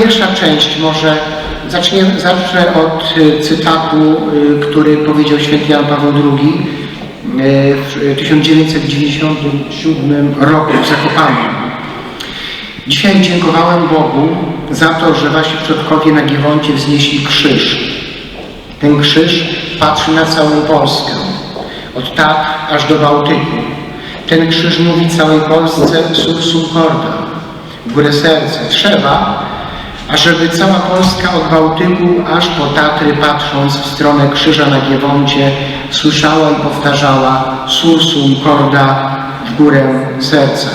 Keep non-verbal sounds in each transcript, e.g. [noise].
pierwsza część może zacznie, zacznę od y, cytatu, y, który powiedział święty Jan Paweł II y, w 1997 roku w Zakopanem. Dzisiaj dziękowałem Bogu za to, że wasi przodkowie na Giewoncie wznieśli krzyż. Ten krzyż patrzy na całą Polskę, od tak aż do Bałtyku. Ten krzyż mówi całej Polsce sursum corda, w górę serce. Trzeba, ażeby cała Polska od Bałtyku aż po Tatry patrząc w stronę krzyża na Giewoncie słyszała i powtarzała sursum corda w górę serca.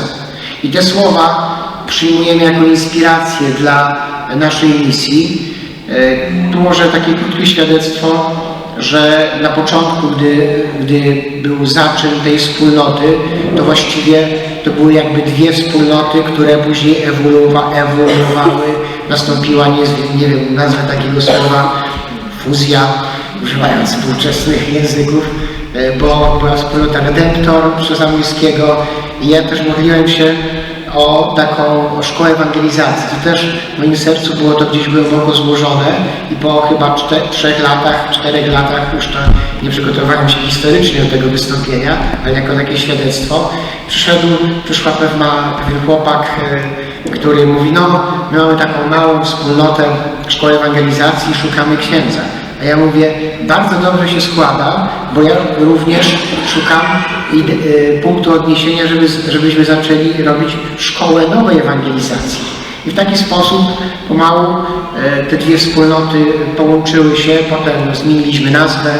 I te słowa przyjmujemy jako inspirację dla naszej misji. E, Tu może takie krótkie świadectwo, że na początku, gdy, gdy był zaczyn tej wspólnoty, to właściwie to były jakby dwie wspólnoty, które później ewoluowa, ewoluowały. Nastąpiła, nie, nie wiem, nazwę takiego słowa, fuzja, używając współczesnych języków, e, bo była wspólnota Redemptor Przezamojskiego i ja też modliłem się o taką szkołę ewangelizacji. To też w moim sercu było to gdzieś głęboko złożone i po chyba czte, trzech latach, czterech latach już to nie przygotowałem się historycznie do tego wystąpienia, ale jako takie świadectwo, przyszedł, przyszła pewna, pewien chłopak, e, który mówi, no my mamy taką małą wspólnotę szkoły ewangelizacji i szukamy księdza. A ja mówię, bardzo dobrze się składa, bo ja również szukam y, punktu odniesienia, żeby, żebyśmy zaczęli robić szkołę nowej ewangelizacji. I w taki sposób pomału e, te dwie wspólnoty połączyły się, potem zmieniliśmy nazwę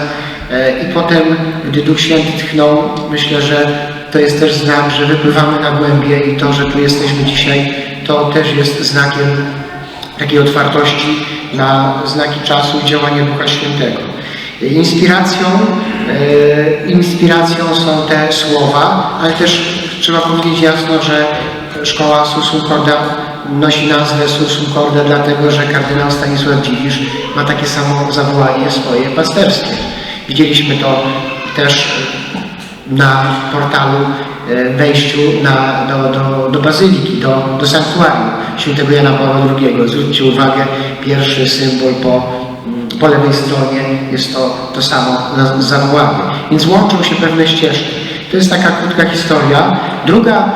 e, i potem, gdy Duch Święty tchnął, myślę, że to jest też znak, że wypływamy na głębie i to, że tu jesteśmy dzisiaj, to też jest znakiem takiej otwartości na znaki czasu i działania Ducha Świętego. Inspiracją, e, inspiracją są te słowa, ale też trzeba powiedzieć jasno, że szkoła Sursum Corda nosi nazwę Sursum Corda dlatego, że kardynał Stanisław Dziwisz ma takie samo zawołanie swoje pasterskie. Widzieliśmy to też na portalu wejściu na, do, do, do bazyliki, do, do sanktuarium świętego Jana Pawła II. Zwróćcie uwagę, pierwszy symbol po, mm, po lewej stronie jest to to samo zawołanie. Więc łączą się pewne ścieżki. To jest taka krótka historia. Druga,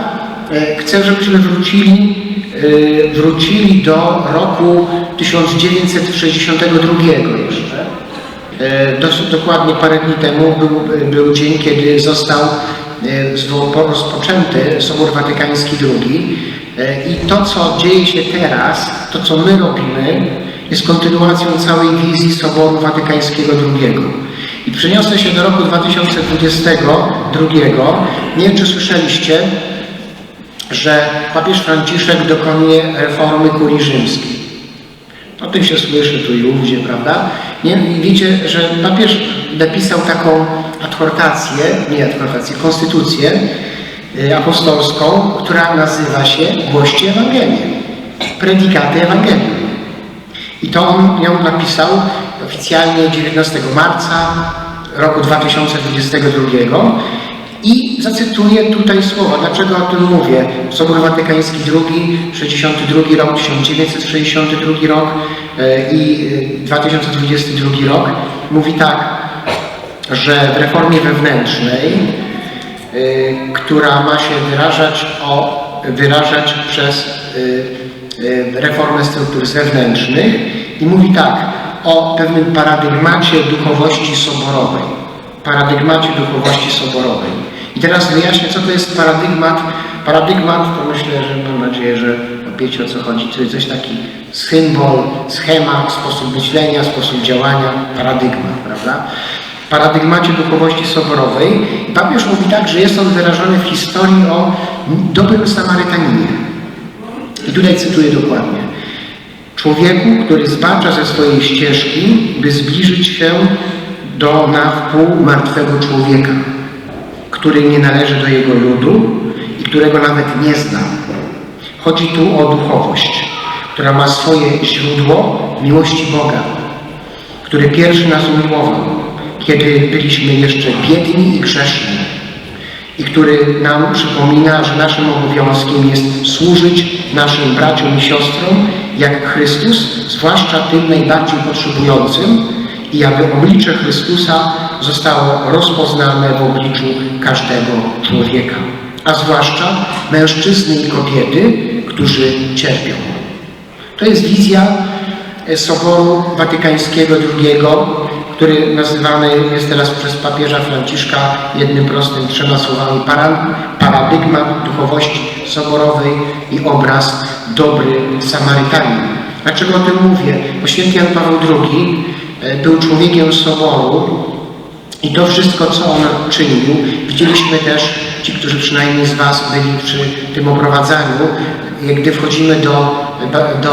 e, chcę, żebyśmy wrócili, e, wrócili do roku 1962 jeszcze. E, dokładnie parę dni temu był, był dzień, kiedy został e, zwo- rozpoczęty Sobór Watykański II E, i to, co dzieje się teraz, to, co my robimy, jest kontynuacją całej wizji Soboru Watykańskiego II. I przeniosę się do roku 2022. Nie wiem, czy słyszeliście, że papież Franciszek dokonuje reformy kurii rzymskiej. O tym się słyszy tu i ówdzie, prawda? Nie? Wiecie, że papież napisał taką adhortację, nie adhortację, konstytucję y, apostolską, która nazywa się Głoście Ewangelię. Predikaty Ewangelium. I to on ją napisał oficjalnie 19 marca roku 2022 i zacytuję tutaj słowa. Dlaczego o tym mówię? Sobór Watykański II, 62 rok, 1962 rok e, i e, 2022 rok mówi tak, że w reformie wewnętrznej, e, która ma się wyrażać, o, wyrażać przez e, e, reformę struktur zewnętrznych i mówi tak o pewnym paradygmacie duchowości soborowej. Paradygmacie duchowości soborowej. I teraz wyjaśnię, co to jest paradygmat. Paradygmat to myślę, że mam nadzieję, że wiecie o co chodzi. To jest coś taki symbol, schemat, sposób myślenia, sposób działania, paradygmat, prawda? Paradygmacie duchowości soborowej. I papież mówi tak, że jest on wyrażony w historii o dobrym Samarytaninie. I tutaj cytuję dokładnie. Człowieku, który zbacza ze swojej ścieżki, by zbliżyć się do na wpół martwego człowieka, który nie należy do jego ludu i którego nawet nie zna. Chodzi tu o duchowość, która ma swoje źródło miłości Boga, który pierwszy nas umiłował, kiedy byliśmy jeszcze biedni i grzeszni i który nam przypomina, że naszym obowiązkiem jest służyć naszym braciom i siostrom jak Chrystus, zwłaszcza tym najbardziej potrzebującym i aby oblicze Chrystusa zostało rozpoznane w obliczu każdego człowieka, a zwłaszcza mężczyzny i kobiety, którzy cierpią. To jest wizja Soboru Watykańskiego II, który nazywany jest teraz przez papieża Franciszka jednym prostym trzema słowami para, paradygmat duchowości soborowej i obraz dobry Samarytanin. Dlaczego o tym mówię? Bo święty Jan Paweł II e, był człowiekiem soboru i to wszystko, co on czynił, widzieliśmy też, ci, którzy przynajmniej z Was byli przy tym oprowadzaniu, gdy wchodzimy do, do,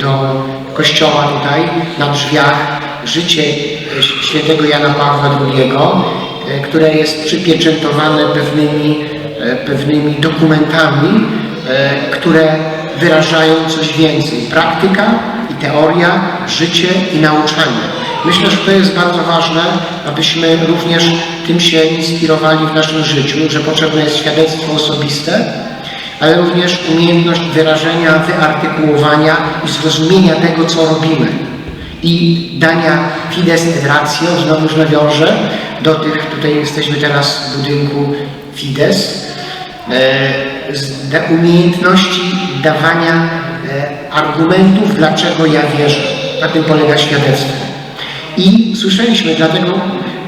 do kościoła tutaj, na drzwiach, życie świętego Jana Pawła II, które jest przypieczętowane pewnymi, pewnymi dokumentami, które wyrażają coś więcej. Praktyka i teoria, życie i nauczanie. Myślę, że to jest bardzo ważne, abyśmy również tym się inspirowali w naszym życiu, że potrzebne jest świadectwo osobiste, ale również umiejętność wyrażenia, wyartykułowania i zrozumienia tego, co robimy. I dania fides et ratio, znowuż nawiążę do tych, tutaj jesteśmy teraz w budynku Fides, e, umiejętności dawania e, argumentów, dlaczego ja wierzę. Na tym polega świadectwo. I słyszeliśmy dlatego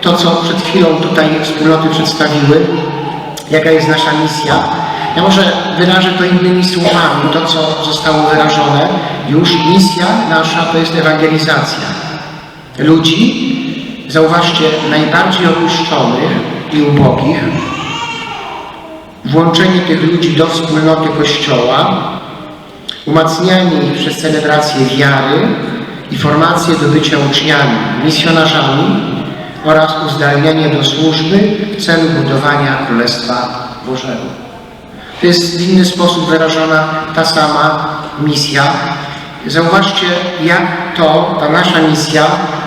to, co przed chwilą tutaj wspólnoty przedstawiły, jaka jest nasza misja. Ja może wyrażę to innymi słowami, to co zostało wyrażone już. Misja nasza to jest ewangelizacja ludzi, zauważcie, najbardziej opuszczonych i ubogich, włączenie tych ludzi do wspólnoty Kościoła, umacnianie ich przez celebrację wiary, i formację do bycia uczniami, misjonarzami oraz uzdalnianie do służby w celu budowania Królestwa Bożego. To jest w inny sposób wyrażona ta sama misja. Zauważcie, jak to, ta nasza misja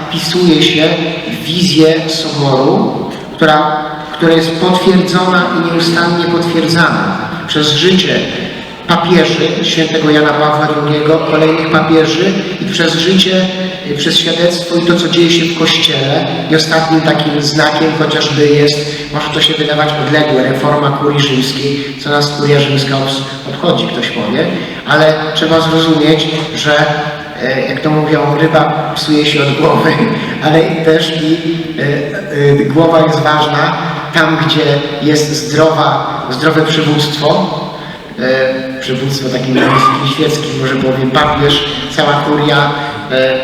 wpisuje się w wizję Soboru, która, która jest potwierdzona i nieustannie potwierdzana przez życie papieży, świętego Jana Pawła II, kolejnych papieży i przez życie, przez świadectwo i to, co dzieje się w Kościele. I ostatnim takim znakiem chociażby jest, może to się wydawać odległe, reforma kurii rzymskiej, co nas kuria rzymska obchodzi, ktoś powie, ale trzeba zrozumieć, że e, jak to mówią, ryba psuje się od głowy, [laughs] ale też i e, e, głowa jest ważna tam, gdzie jest zdrowa, zdrowe przywództwo, przywództwo takim świeckim, może powiem, papież, cała kuria,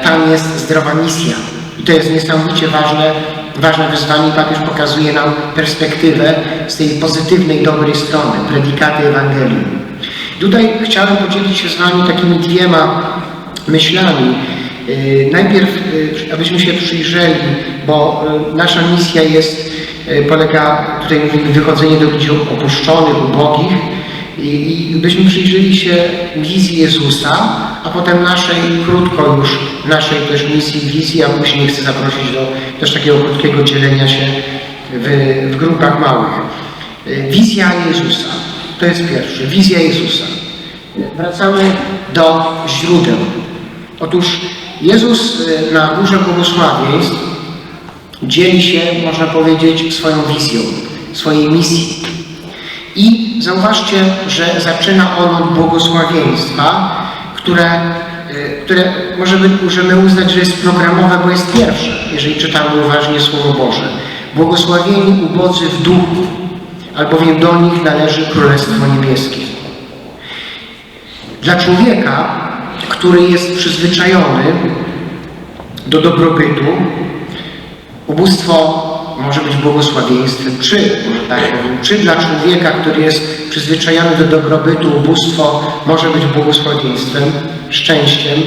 tam jest zdrowa misja. I to jest niesamowicie ważne, ważne wyzwanie. Papież pokazuje nam perspektywę z tej pozytywnej, dobrej strony, predikaty Ewangelii. Tutaj chciałem podzielić się z Wami takimi dwiema myślami. E, najpierw, e, abyśmy się przyjrzeli, bo e, nasza misja jest, polega, tutaj mówimy, wychodzenie do ludzi opuszczonych, ubogich, i, byśmy przyjrzeli się wizji Jezusa, a potem naszej, krótko już, naszej też misji, wizji, a później chcę zaprosić do też takiego krótkiego dzielenia się w, w grupach małych. Wizja Jezusa. To jest pierwsze. Wizja Jezusa. Wracamy do źródeł. Otóż Jezus e, na Górze Błogosławieństw dzieli się, można powiedzieć, swoją wizją, swojej misji. I zauważcie, że zaczyna on od błogosławieństwa, które, y, które możemy uznać, że jest programowe, bo jest pierwsze, jeżeli czytamy uważnie Słowo Boże. Błogosławieni ubodzy w duchu, albowiem do nich należy Królestwo Niebieskie. Dla człowieka, który jest przyzwyczajony do dobrobytu, ubóstwo może być błogosławieństwem, czy, może tak powiem, czy dla człowieka, który jest przyzwyczajony do dobrobytu, ubóstwo może być błogosławieństwem, szczęściem,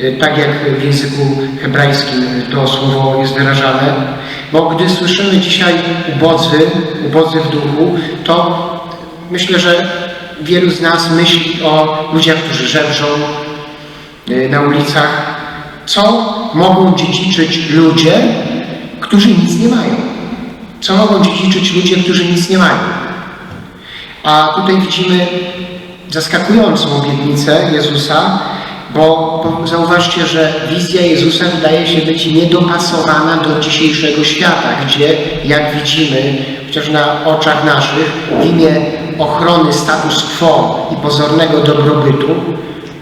y, tak jak w języku hebrajskim to słowo jest wyrażane. Bo gdy słyszymy dzisiaj ubodzy, ubodzy w duchu, to myślę, że wielu z nas myśli o ludziach, którzy żebrzą y, na ulicach. Co mogą dziedziczyć ludzie, którzy nic nie mają. Co mogą dziedziczyć ludzie, którzy nic nie mają? A tutaj widzimy zaskakującą obietnicę Jezusa, bo, zauważcie, że wizja Jezusa wydaje się być niedopasowana do dzisiejszego świata, gdzie, jak widzimy, chociaż na oczach naszych, w imię ochrony status quo i pozornego dobrobytu,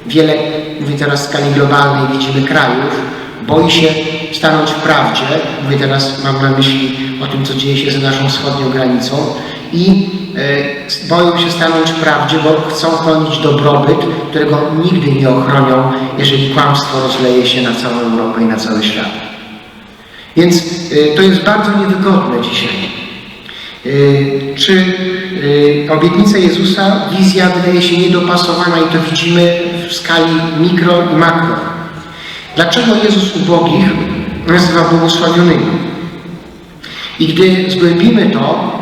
wiele, mówię teraz w skali globalnej, widzimy krajów, boi się stanąć w prawdzie, mówię teraz, mam na myśli o tym, co dzieje się za naszą wschodnią granicą, i e, boją się stanąć w prawdzie, bo chcą chronić dobrobyt, którego nigdy nie ochronią, jeżeli kłamstwo rozleje się na całą Europę i na cały świat. Więc e, to jest bardzo niewygodne dzisiaj. E, czy obietnica Jezusa, wizja wydaje się niedopasowana i to widzimy w skali mikro i makro. Dlaczego Jezus ubogich nazywa błogosławionymi? I gdy zgłębimy to,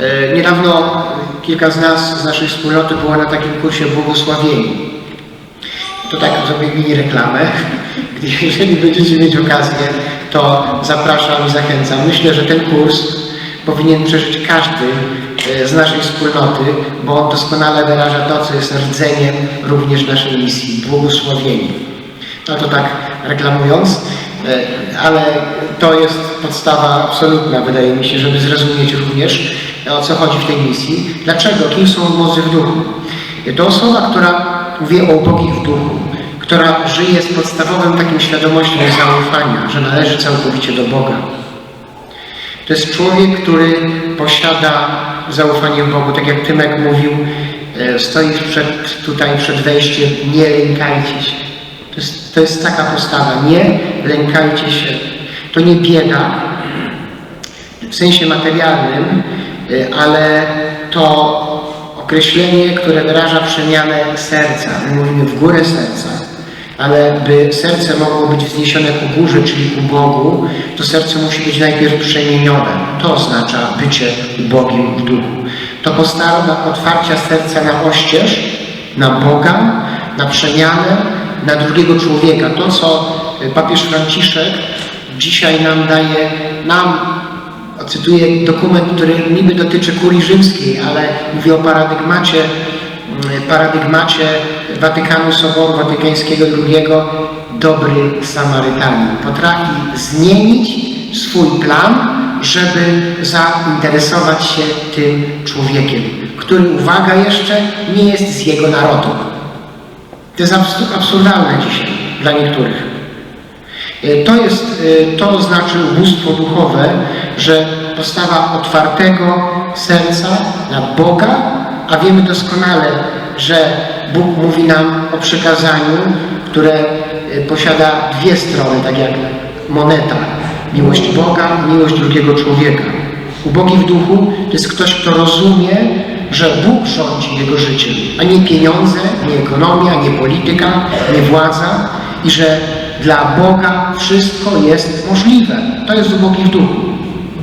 E, niedawno kilka z nas, z naszej wspólnoty było na takim kursie błogosławieni. To tak zrobię mini reklamę. [laughs] Jeżeli będziecie mieć okazję, to zapraszam i zachęcam. Myślę, że ten kurs powinien przeżyć każdy e, z naszej wspólnoty, bo on doskonale wyraża to, co jest rdzeniem również naszej misji. Błogosławieni. No to tak reklamując, e, ale to jest podstawa absolutna, wydaje mi się, żeby zrozumieć również, o co chodzi w tej misji. Dlaczego? Kim są mozy w duchu? To osoba, która mówi o ubogich w duchu, która żyje z podstawowym takim świadomością zaufania, że należy całkowicie do Boga. To jest człowiek, który posiada zaufanie Bogu, tak jak Tymek mówił, e, stoi przed, tutaj przed wejściem, nie lękajcie się. To jest, to jest taka postawa, nie lękajcie się. To nie bieda w sensie materialnym, Y, ale to określenie, które wyraża przemianę serca. My mówimy w górę serca, ale by serce mogło być wzniesione ku górze, czyli ku Bogu, to serce musi być najpierw przemienione. To oznacza bycie ubogim w duchu. To postawa otwarcia serca na oścież, na Boga, na przemianę, na drugiego człowieka. To, co papież Franciszek dzisiaj nam daje, nam Cytuję dokument, który niby dotyczy kurii rzymskiej, ale mówi o paradygmacie, mm, paradygmacie Watykanu Soboru Watykańskiego II. Dobry Samarytanin. Potrafi zmienić swój plan, żeby zainteresować się tym człowiekiem, który, uwaga jeszcze, nie jest z jego narodu. To jest absurdalne dzisiaj dla niektórych. E, to jest, e, to znaczy ubóstwo duchowe, że postawa otwartego serca na Boga, a wiemy doskonale, że Bóg mówi nam o przekazaniu, które e, posiada dwie strony, tak jak moneta. Miłość Boga miłość drugiego człowieka. Ubogi w duchu to jest ktoś, kto rozumie, że Bóg rządzi jego życiem, a nie pieniądze, nie ekonomia, nie polityka, nie władza i że dla Boga wszystko jest możliwe. To jest ubogi w duchu.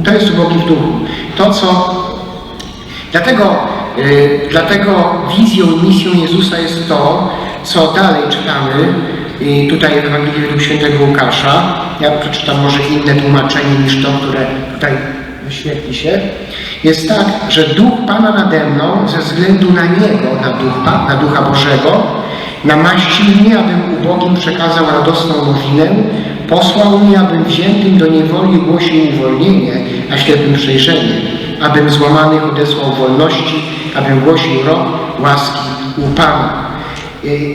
To jest ubogi w duchu. To, co... Dlatego, yy, dlatego wizją i misją Jezusa jest to, co dalej czytamy yy, tutaj w Ewangelii według świętego Łukasza. Ja przeczytam może inne tłumaczenie niż to, które tutaj wyświetli się. Jest tak, że Duch Pana nade mną ze względu na Niego, na Ducha, na Ducha Bożego, Namaścił mnie, abym ubogim przekazał radosną nowinę, posłał mnie, abym wziętym do niewoli głosił uwolnienie, a ślepym przejrzenie, abym złamanych odesłał wolności, abym głosił rok łaski u Pana.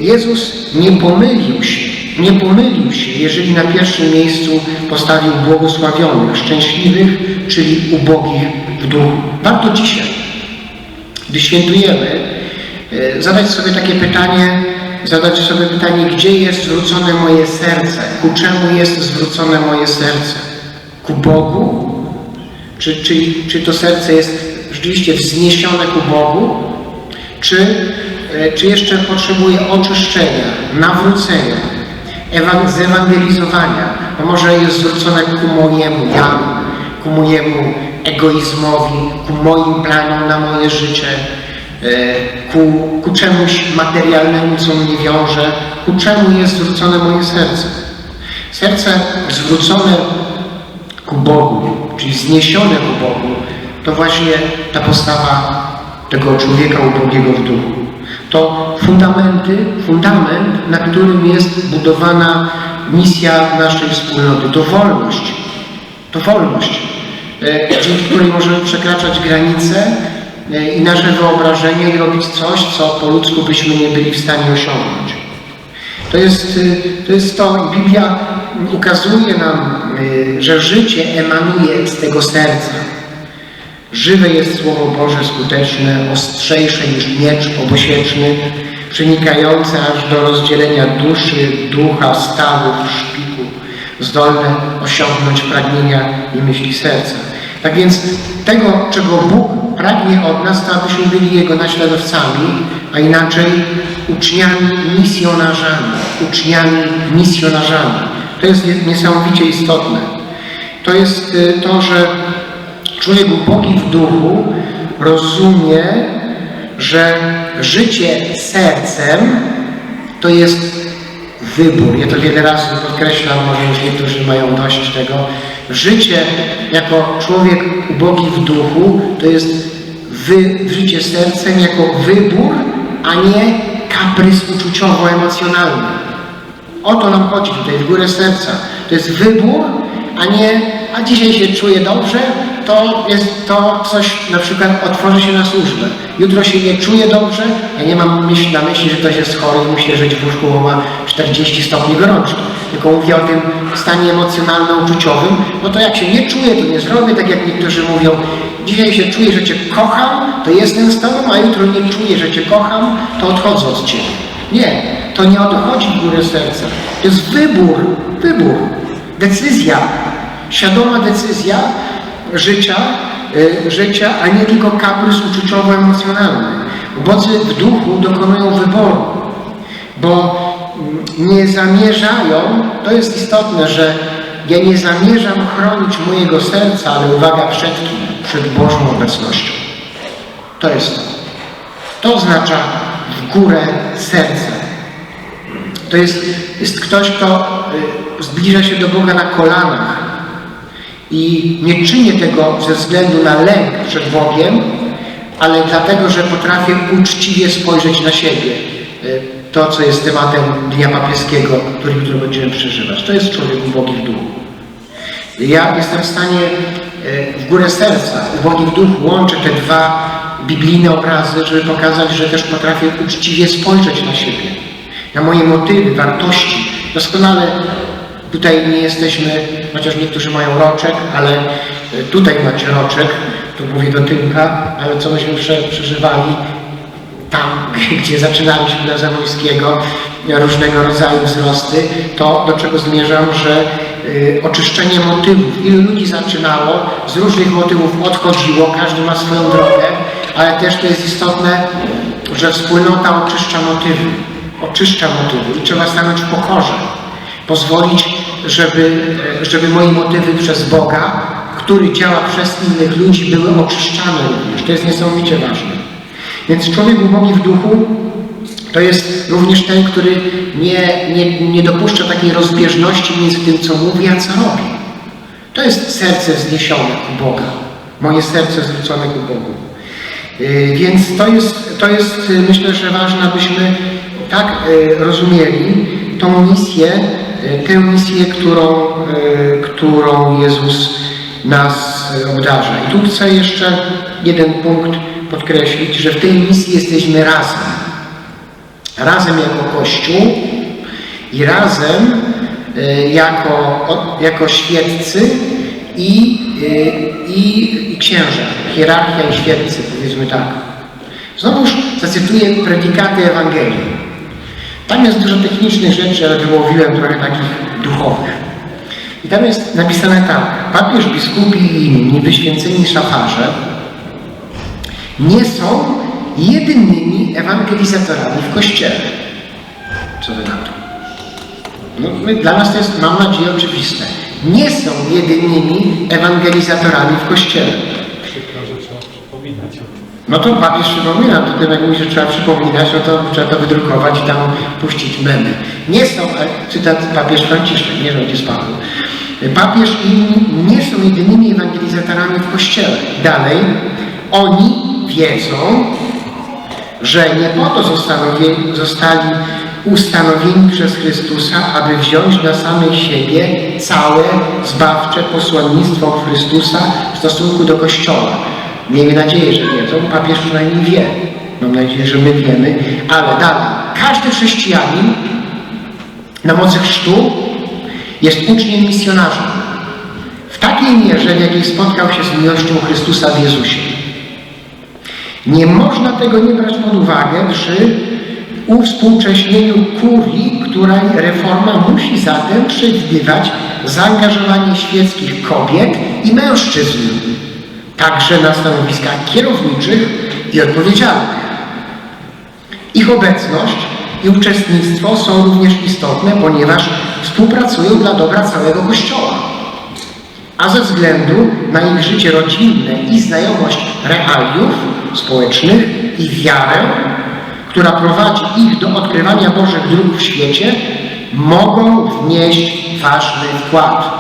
Jezus nie pomylił się, nie pomylił się, jeżeli na pierwszym miejscu postawił błogosławionych, szczęśliwych, czyli ubogich w duchu. Warto dzisiaj, gdy świętujemy, e, zadać sobie takie pytanie, zadać sobie pytanie, gdzie jest zwrócone moje serce? Ku czemu jest zwrócone moje serce? Ku Bogu? Czy, czy, czy to serce jest rzeczywiście wzniesione ku Bogu? Czy, e, czy jeszcze potrzebuje oczyszczenia, nawrócenia, zewangelizowania? Bo może jest zwrócone ku mojemu ja, ku mojemu egoizmowi, ku moim planom na moje życie, E, ku, ku czemuś materialnemu, co mnie wiąże, ku czemu jest zwrócone moje serce. Serce zwrócone ku Bogu, czyli zniesione ku Bogu, to właśnie ta postawa tego człowieka ubogiego w duchu. To fundamenty, fundament, na którym jest budowana misja naszej wspólnoty. To wolność. To wolność, dzięki której możemy przekraczać granice e, i nasze wyobrażenie i robić coś, co po ludzku byśmy nie byli w stanie osiągnąć. To jest, y, to jest to, i Biblia ukazuje nam, że życie emanuje z tego serca. Żywe jest Słowo Boże skuteczne, ostrzejsze niż miecz obosieczny, przenikające aż do rozdzielenia duszy, ducha, stawów, szpiku, zdolne osiągnąć pragnienia i myśli serca. Tak więc tego, czego Bóg pragnie od nas, to abyśmy byli Jego naśladowcami, a inaczej uczniami misjonarzami. Uczniami misjonarzami. To jest nie- niesamowicie istotne. To jest y, to, że człowiek ubogi w duchu rozumie, że życie sercem to jest wybór. Ja to wiele razy podkreślam, może już niektórzy mają dość tego. Życie jako człowiek ubogi w duchu to jest wy, życie sercem jako wybór, a nie kaprys uczuciowo-emocjonalny. O to nam chodzi tutaj, w górę serca. To jest wybór, a nie, a dzisiaj się czuję dobrze, to jest to coś, na przykład otworzę się na służbę. Jutro się nie czuję dobrze, ja nie mam myśl, na myśli, że ktoś jest chory i musi leżeć w łóżku, bo ma 40 stopni gorączki. Tylko mówię o tym stanie emocjonalno-uczuciowym, no to jak się nie czuję, to nie zrobię, tak jak niektórzy mówią, dzisiaj się czuję, że Cię kocham, to jestem z Tobą, a jutro nie czuję, że Cię kocham, to odchodzę od Ciebie. Nie, to nie o to chodzi w górę serca. To jest wybór, wybór, decyzja, świadoma decyzja życia, y, życia, a nie tylko kaprys uczuciowo-emocjonalny. Ubodzy w duchu dokonują wyboru, bo mm, nie zamierzają, to jest istotne, że ja nie zamierzam chronić mojego serca, ale uwaga, przed kim? Przed Bożą obecnością. To jest to. To oznacza w górę serca. To jest, jest ktoś, kto y, zbliża się do Boga na kolanach i nie czynię tego ze względu na lęk przed Bogiem, ale dlatego, że potrafię uczciwie spojrzeć na siebie. Y, To, co jest tematem Dnia Papieskiego, który jutro będziemy przeżywać. To jest człowiek ubogi w duchu. Ja jestem w stanie e, w górę serca, ubogi w duchu, łączę te dwa biblijne obrazy, żeby pokazać, że też potrafię uczciwie spojrzeć na siebie, na moje motywy, wartości. Doskonale tutaj nie jesteśmy, chociaż niektórzy mają roczek, ale e, tutaj macie roczek, tu mówię do Tymka, ale co myśmy prze, przeżywali tam, [laughs] gdzie zaczynaliśmy na Zamojskiego, różnego rodzaju wzrosty, to do czego zmierzam, że y, oczyszczenie motywów. Ilu ludzi zaczynało, z różnych motywów odchodziło, każdy ma swoją drogę, ale też to jest istotne, że wspólnota oczyszcza motywy. Oczyszcza motywy i trzeba stanąć w pokorze. Pozwolić, żeby, żeby moje motywy przez Boga, który działa przez innych ludzi, były oczyszczane również. To jest niesamowicie ważne. Więc człowiek ubogi w duchu to jest również ten, który nie, nie, nie dopuszcza takiej rozbieżności między tym, co mówi, a co robi. To jest serce wzniesione ku Boga. Moje serce zwrócone ku Bogu. Yy, Więc to jest, to jest yy, myślę, że ważne, abyśmy tak yy, rozumieli tą misję, tę misję, którą, yy, którą Jezus nas yy, obdarza. I tu chcę jeszcze jeden punkt podkreślić, że w tej misji jesteśmy razem. Razem jako Kościół i razem jako, jako świeccy i, i, i księża. Hierarchia i świeccy, powiedzmy tak. Znowuż zacytuję predikaty Ewangelii. Tam jest dużo technicznych rzeczy, ale wyłowiłem trochę takich duchowych. I tam jest napisane tak. Papież, biskupi i inni wyświęceni szafarze nie są jedynymi ewangelizatorami w Kościele. Co wy na to? No, my, dla nas to jest, mam nadzieję, oczywiste. Nie są jedynymi ewangelizatorami w Kościele. Przykro, że trzeba przypominać. No to papież przypomina, to jak mówi, że trzeba przypominać, no to trzeba to wydrukować i tam puścić memy. Nie są, a cytat papież Franciszek, nie rządzi z Paweł. Papież i nie są jedynymi ewangelizatorami w Kościele. Dalej, oni wiedzą, że nie po to zostali ustanowieni przez Chrystusa, aby wziąć na samych siebie całe zbawcze posłannictwo Chrystusa w stosunku do Kościoła. Miejmy nadzieję, że wiedzą, papież przynajmniej wie. Mam nadzieję, że my wiemy, ale dalej. Każdy chrześcijanin na mocy chrztu jest uczniem misjonarzem. W takiej mierze, w jakiej spotkał się z miłością Chrystusa w Jezusie. Nie można tego nie brać pod uwagę przy uwspółcześnieniu kurii, której reforma musi zatem przewidywać zaangażowanie świeckich kobiet i mężczyzn, także na stanowiskach kierowniczych i odpowiedzialnych. Ich obecność i uczestnictwo są również istotne, ponieważ współpracują dla dobra całego Kościoła. A ze względu na ich życie rodzinne i znajomość realiów społecznych i wiarę, która prowadzi ich do odkrywania Bożych dróg w świecie, mogą wnieść ważny wkład.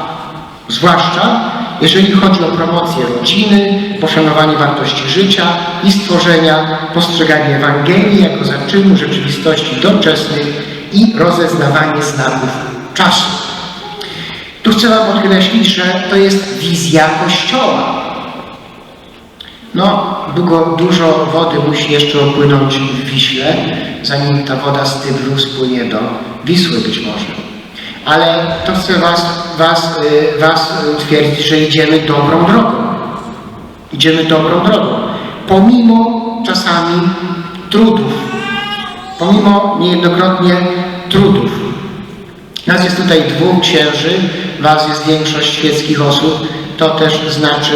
Zwłaszcza jeżeli chodzi o promocję rodziny, poszanowanie wartości życia i stworzenia, postrzeganie Ewangelii jako zaczynu rzeczywistości doczesnej i rozeznawanie znaków czasu. Tu chcę Wam podkreślić, że to jest wizja Kościoła. No, długo, dużo wody musi jeszcze opłynąć w Wiśle, zanim ta woda z Tybru spłynie do Wisły być może. Ale to chcę Was, was, y, was utwierdzić, że idziemy dobrą drogą. Idziemy dobrą drogą. Pomimo czasami trudów, pomimo niejednokrotnie trudów. Nas jest tutaj dwóch księży, Was jest większość świeckich osób. To też znaczy,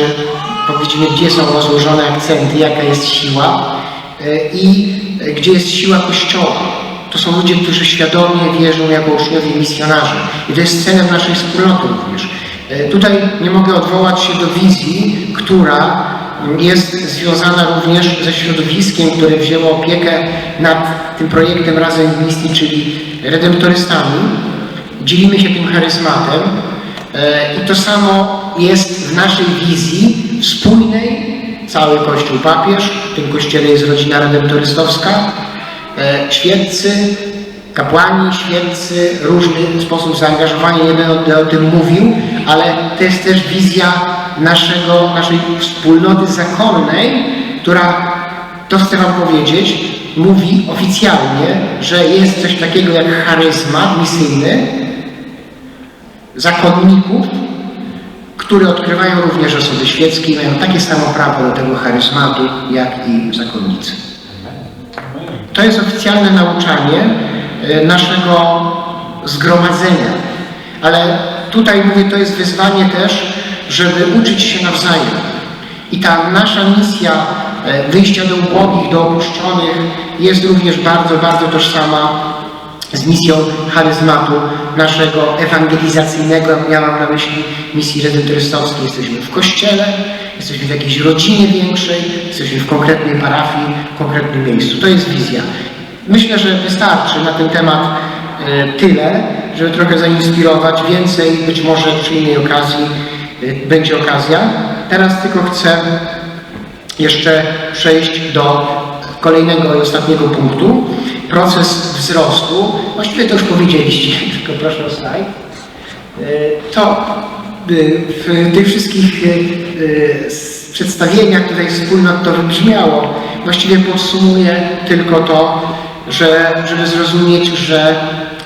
powiedzmy, gdzie są rozłożone akcenty, jaka jest siła y, i y, gdzie jest siła Kościoła. To są ludzie, którzy świadomie wierzą jako uczniowie misjonarze. I to jest celem naszej wspólnoty również. Y, Tutaj nie mogę odwołać się do wizji, która jest związana również ze środowiskiem, które wzięło opiekę nad tym projektem Razem w Misji, czyli redemptorystami. Dzielimy się tym charyzmatem e, i to samo jest w naszej wizji spójnej, cały Kościół papież, w tym kościele jest rodzina redemptorystowska, e, świeccy, kapłani, świeccy, różny sposób zaangażowania, jeden o, o tym mówił, ale to jest też wizja naszego, naszej wspólnoty zakonnej, która, to chcę Wam powiedzieć, mówi oficjalnie, że jest coś takiego jak charyzmat misyjny zakonników, które odkrywają również osoby świeckie i mają takie samo prawo do tego charyzmatu, jak i zakonnicy. To jest oficjalne nauczanie e, naszego zgromadzenia. Ale tutaj mówię, to jest wyzwanie też, żeby uczyć się nawzajem. I ta nasza misja e, wyjścia do ubogich, do opuszczonych jest również bardzo, bardzo tożsama z misją charyzmatu naszego ewangelizacyjnego. Ja mam na myśli misji redemptorystowskiej. Jesteśmy w kościele, jesteśmy w jakiejś rodzinie większej, jesteśmy w konkretnej parafii, w konkretnym miejscu. To jest wizja. Myślę, że wystarczy na ten temat e, tyle, żeby trochę zainspirować. Więcej być może przy innej okazji e, będzie okazja. Teraz tylko chcę jeszcze przejść do kolejnego i ostatniego punktu. Proces wzrostu. Właściwie to już powiedzieliście, [laughs] tylko proszę o slajd. E, To w tych wszystkich y, s- przedstawieniach tutaj wspólnot to wybrzmiało. Właściwie podsumuję tylko to, że żeby zrozumieć, że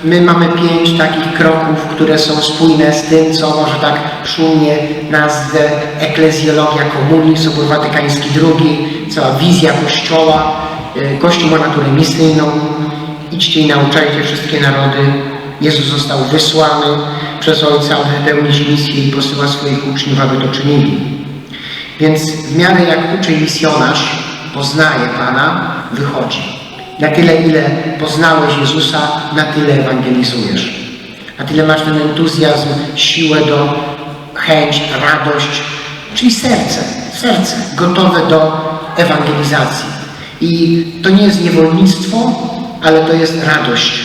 my mamy pięć takich kroków, które są spójne z tym, co może tak szumnie nazwę eklezjologia komunii, Sobór Watykański II, cała wizja Kościoła. Kościół ma naturę misyjną. Idźcie i nauczajcie wszystkie narody. Jezus został wysłany przez Ojca, aby wypełnić misję i posyła swoich uczniów, aby to czynili. Więc w miarę jak uczy misjonarz, poznaje Pana, wychodzi. Na tyle, ile poznałeś Jezusa, na tyle ewangelizujesz. Na tyle masz ten entuzjazm, siłę do chęć, radość, czyli serce, serce gotowe do ewangelizacji. I to nie jest niewolnictwo, ale to jest radość,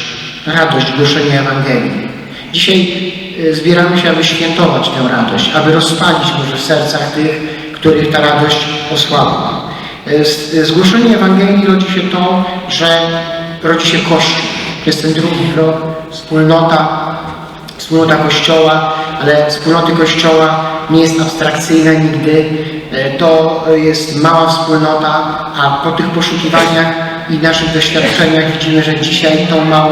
radość głoszenia Ewangelii. Dzisiaj y, zbieramy się, aby świętować tę radość, aby rozpalić może w sercach tych, których ta radość osłabła. Z zgłoszenia Ewangelii rodzi się to, że rodzi się Kościół. To jest ten drugi krok, wspólnota, wspólnota Kościoła, ale wspólnoty Kościoła nie jest abstrakcyjna nigdy. To jest mała wspólnota, a po tych poszukiwaniach i naszych doświadczeniach widzimy, że dzisiaj tą małą,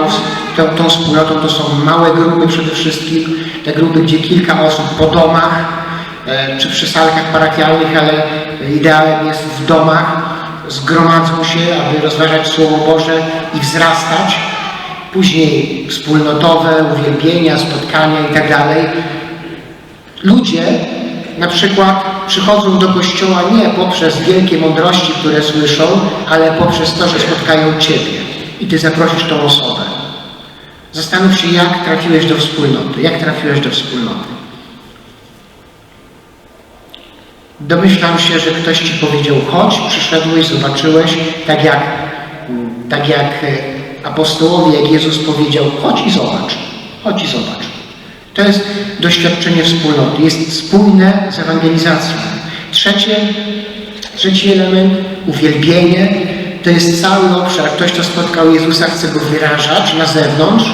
tą, tą wspólnotą to są małe grupy przede wszystkim, te grupy, gdzie kilka osób po domach, e, czy przy salkach parafialnych, ale idealem jest w domach, zgromadzą się, aby rozważać Słowo Boże i wzrastać. Później wspólnotowe uwielbienia, spotkania i tak. Ludzie na przykład przychodzą do kościoła nie poprzez wielkie mądrości, które słyszą, ale poprzez to, że spotkają Ciebie i Ty zaprosisz tą osobę. Zastanów się, jak trafiłeś do wspólnoty, jak trafiłeś do wspólnoty. Domyślam się, że ktoś Ci powiedział, chodź, przyszedłeś, zobaczyłeś, tak jak, tak jak e, apostołowie, jak Jezus powiedział, chodź i zobacz, chodź i zobacz. To jest doświadczenie wspólnoty, jest spójne z ewangelizacją. Trzecie, trzeci element, uwielbienie, to jest cały obszar. Ktoś, kto spotkał Jezusa, chce go wyrażać na zewnątrz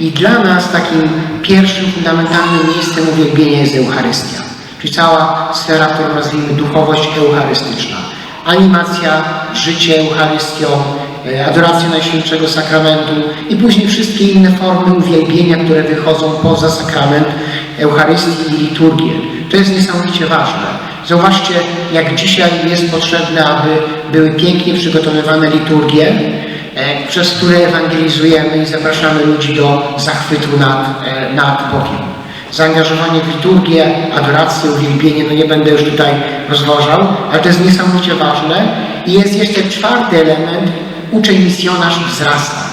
i dla nas takim pierwszym, fundamentalnym miejscem uwielbienia jest Eucharystia. Czyli cała sfera, którą nazwijmy duchowość eucharystyczna. Animacja, życie Eucharystią, e, adoracja Najświętszego Sakramentu i później wszystkie inne formy uwielbienia, które wychodzą poza sakrament Eucharystii i liturgię. To jest niesamowicie ważne. Zauważcie, jak dzisiaj jest potrzebne, aby były pięknie przygotowywane liturgie, e, przez które ewangelizujemy i zapraszamy ludzi do zachwytu nad, e, nad Bogiem zaangażowanie w liturgię, adorację, uwielbienie, no nie będę już tutaj rozważał, ale to jest niesamowicie ważne. I jest jeszcze czwarty element, uczeń misjonarz wzrasta.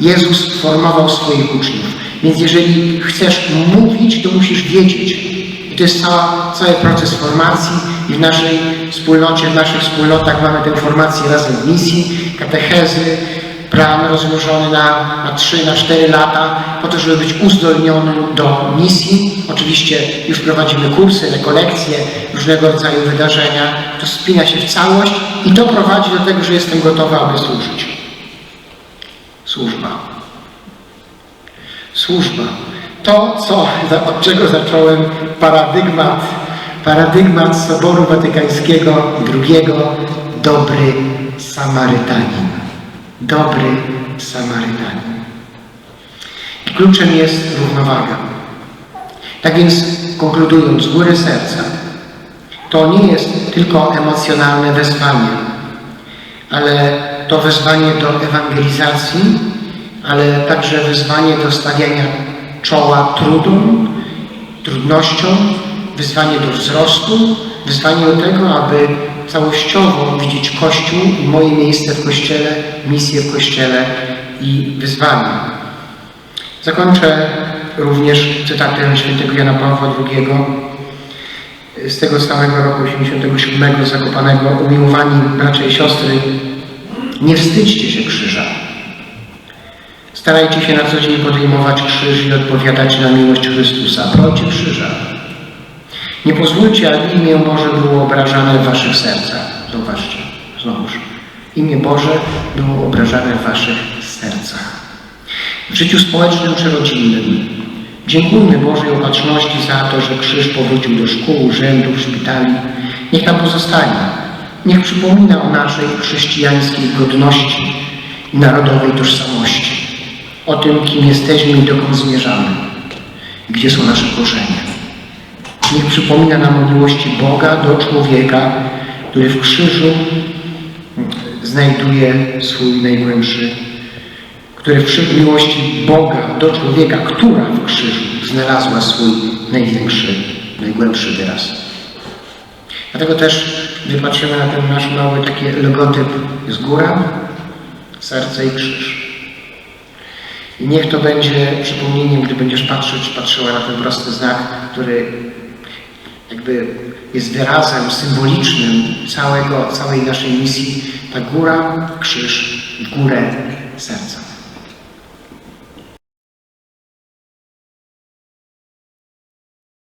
Jezus formował swoich uczniów. Więc jeżeli chcesz mówić, to musisz wiedzieć. I to jest cała, cały proces formacji i w naszej wspólnocie, w naszych wspólnotach mamy tę formację razem misji, katechezy, plan rozłożony na, na 3, na 4 lata, po to, żeby być uzdolnionym do misji. Oczywiście już prowadzimy kursy, rekolekcje, różnego rodzaju wydarzenia. To spina się w całość i to prowadzi do tego, że jestem gotowy, aby służyć. Służba. Służba. To, co, od czego zacząłem paradygmat, paradygmat Soboru Watykańskiego II, dobry Samarytanin dobry Samarytanin. I kluczem jest równowaga. Tak więc, konkludując, z góry serca, to nie jest tylko emocjonalne wezwanie, ale to wezwanie do ewangelizacji, ale także wezwanie do stawiania czoła trudom, trudnościom, wyzwanie do wzrostu, wyzwanie do tego, aby całościowo widzieć Kościół i moje miejsce w Kościele, misję w Kościele i wyzwanie. Zakończę również cytatem świętego Jana Pawła II z tego samego roku 87 Zakopanego umiłowani bracia i siostry nie wstydźcie się krzyża. Starajcie się na co dzień podejmować krzyż i odpowiadać na miłość Chrystusa. Brońcie krzyża. Nie pozwólcie, aby imię Boże było obrażane w waszych sercach. Zauważcie, znowuż. Imię Boże było obrażane w waszych sercach. W życiu społecznym czy rodzinnym dziękujmy Bożej opatrzności za to, że krzyż powrócił do szkół, urzędów, szpitali. Niech tam pozostanie. Niech przypomina o naszej chrześcijańskiej godności i narodowej tożsamości. O tym, kim jesteśmy i dokąd zmierzamy. Gdzie są nasze korzenie. Niech przypomina nam o miłości Boga do człowieka, który w krzyżu znajduje swój najgłębszy, który w miłości Boga do człowieka, która w krzyżu znalazła swój największy, najgłębszy wyraz. Dlatego też wypatrzymy na ten nasz mały taki logotyp z góra, serce i krzyż. I niech to będzie przypomnieniem, gdy będziesz patrzeć, patrzyła na ten prosty znak, który jakby jest wyrazem symbolicznym całego, całej naszej misji, ta góra, krzyż, w górę serca.